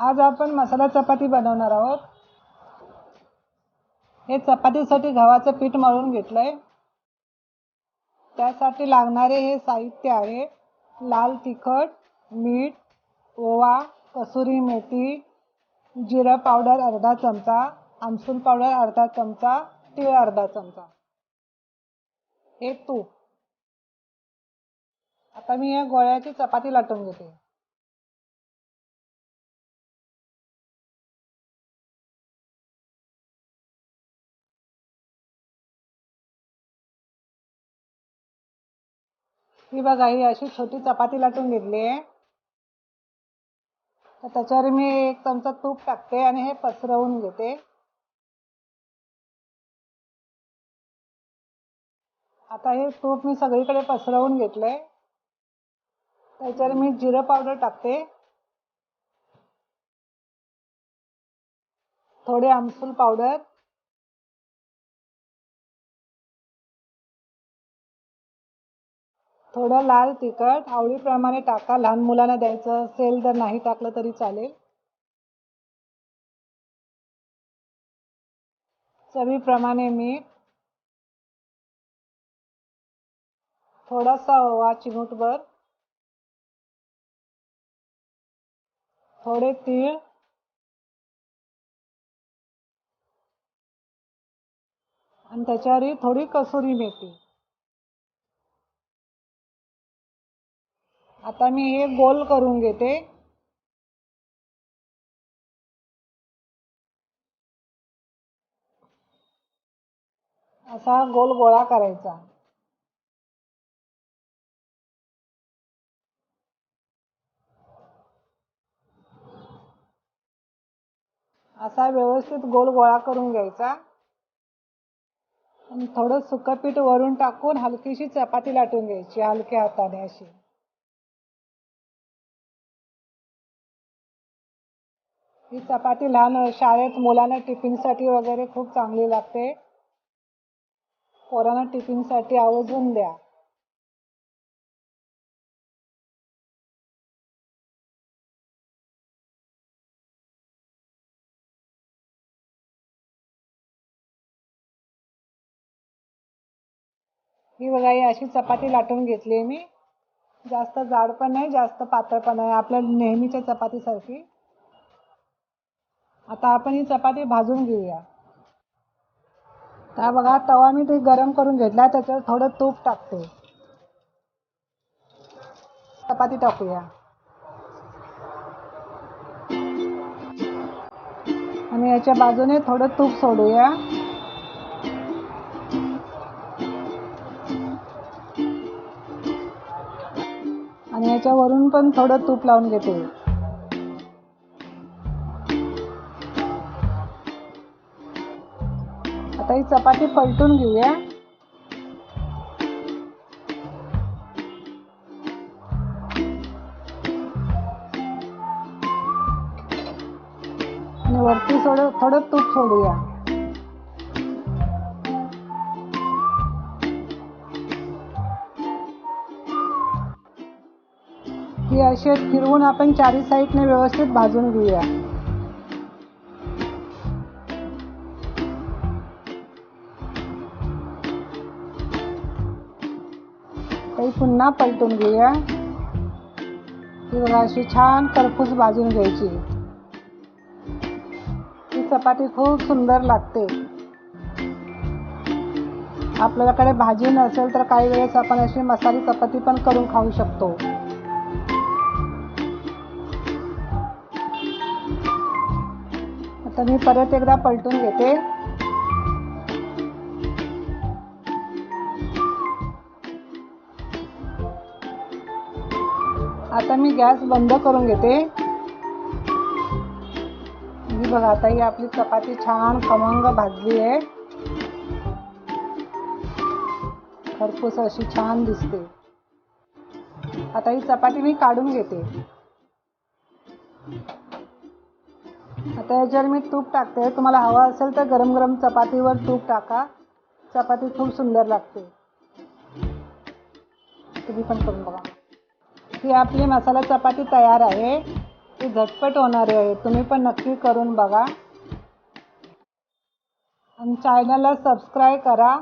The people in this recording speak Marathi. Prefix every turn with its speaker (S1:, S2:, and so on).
S1: आज आपण मसाला चपाती बनवणार आहोत. हे चपातीसाठी गव्हाचं पीठ मळून घेतलंय. त्यासाठी लागणारे हे साहित्य आहे. लाल तिखट मीठ ओवा कसुरी मेथी जिरं पावडर अर्धा चमचा आमसूल पावडर अर्धा चमचा तीळ अर्धा चमचा. हे तूप. आता मी या गोळ्याची चपाती लाटून घेते. ही बघा ही अशी छोटी चपाती लाटून घेतली आहे. तर त्याच्यावर मी एक चमचा तूप टाकते आणि हे पसरवून घेते. आता हे तूप मी सगळीकडे पसरवून घेतलंय. त्याच्यावर मी जिरं पावडर टाकते. थोडे आमसूल पावडर. थोडं लाल तिखट आवडीप्रमाणे टाका. लहान मुलांना द्यायचं असेल तर नाही टाकलं तरी चालेल. चवीप्रमाणे मीठ. थोडासा ओवा चिमूटभर. थोडे तीळ. आणि त्याच्यावरही थोडी कसुरी मेथी. आता मी हे गोल करून घेते. असा गोल गोळा करायचा. असा व्यवस्थित गोल गोळा करून घ्यायचा. आणि थोडं सुकं पीठ वरून टाकून हलकीशी चपाती लाटून घ्यायची हलक्या हाताने अशी. ही चपाती लहान शाळेत मुलांना टिफिनसाठी वगैरे खूप चांगली लागते. पोरांना टिफिनसाठी आवर्जून द्या. ही बघा ही अशी चपाती लाटून घेतली आहे मी. जास्त जाड पण नाही जास्त पातळ पण नाही. आपल्या नेहमीच्या चपातीसारखी. आता आपण ही चपाती भाजून घेऊया. तर बघा तवा मी ते गरम करून घेतला त्याच्यावर थोडं तूप टाकते. चपाती टाकूया. आणि याच्या बाजूने थोडं तूप सोडूया. आणि याच्यावरून पण थोडं तूप लावून घेते. आता ही चपाती पलटून घेऊया. आणि वरती थोडं थोडं तूप सोडूया. ही अशी फिरवून आपण चारी साईडने व्यवस्थित भाजून घेऊया. काही पुन्हा पलटून घेऊया. ही बघा अशी छान करपूस भाजून घ्यायची. ही चपाती खूप सुंदर लागते. आपल्याकडे भाजी नसेल तर काही वेळेस आपण अशी मसाली चपाती पण करून खाऊ शकतो. आता मी परत एकदा पलटून घेते. आता मी गॅस बंद करून घेते. ही बघा आता ही आपली चपाती छान खमंग भाजली आहे. खरपूस अशी छान दिसते. आता ही चपाती मी काढून घेते. आता याच्यावर मी तूप टाकते. तुम्हाला हवा असेल तर गरम गरम चपातीवर तूप टाका. चपाती खूप सुंदर लागते. तुम्ही पण करून बघा. ही आपली मसाला चपाती तयार आहे. ती झटपट होणारी आहे. तुम्ही पण नक्की करून बघा. आणि चॅनलला सबस्क्राईब करा.